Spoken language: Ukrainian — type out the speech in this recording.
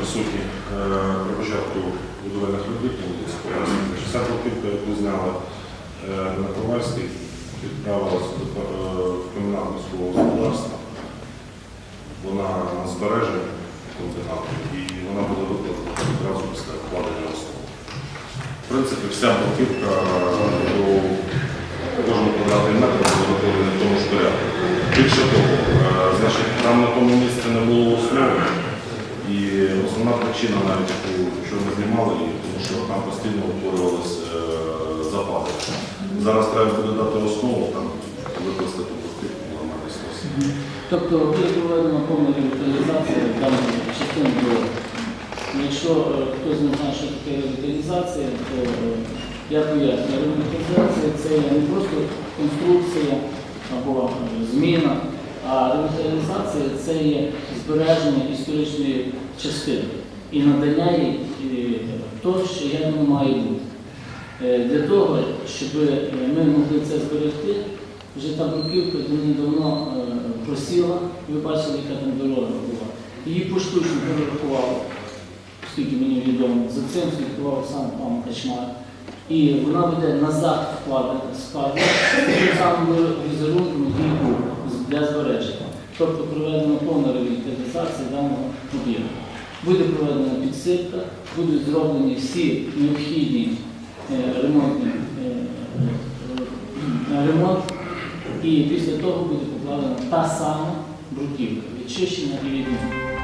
присутні е, при початку будівельних робіт Ця бруківка, яку зняли е, на Ковальській, відправилася е, в комунальне свого господарства. Вона на збереженні комбінату і вона буде викладена одразу після вкладення основи. В принципі, вся бруківка до кожного метра буде викладена в тому ж порядку. Більше того, е, значить, там на тому місці не було основи. І основна причина навіть, що ми знімали її, тому що там постійно утворювалися е, запади. Зараз треба буде дати основу, там викласти ту бруківку в нормальний спосіб. Тобто буде проведена повна ревіталізація даної частини дороги. Якщо е, хтось не знає, що таке ревіталізація, то е, я поясню, ревіталізація це не просто конструкція або зміна, а ревіталізація це є збереження історичної частини і надання їй того, що як воно має бути. Е, Для того, щоб е, ми могли це зберегти, вже та бруківка давно е, просіла, ви бачили, яка там дорога була. Її поштучно перерахували, оскільки мені відомо, за цим слідкував сам пан Качмар. І вона буде назад вкладена складу, тим самим візерунком, який був. Тобто проведена повна ревіталізація даного об'єкту. Буде проведена підсипка, будуть зроблені всі необхідні е, ремонтні е, е, ремонт, і після того буде покладена та сама бруківка, відчищена і відмінена.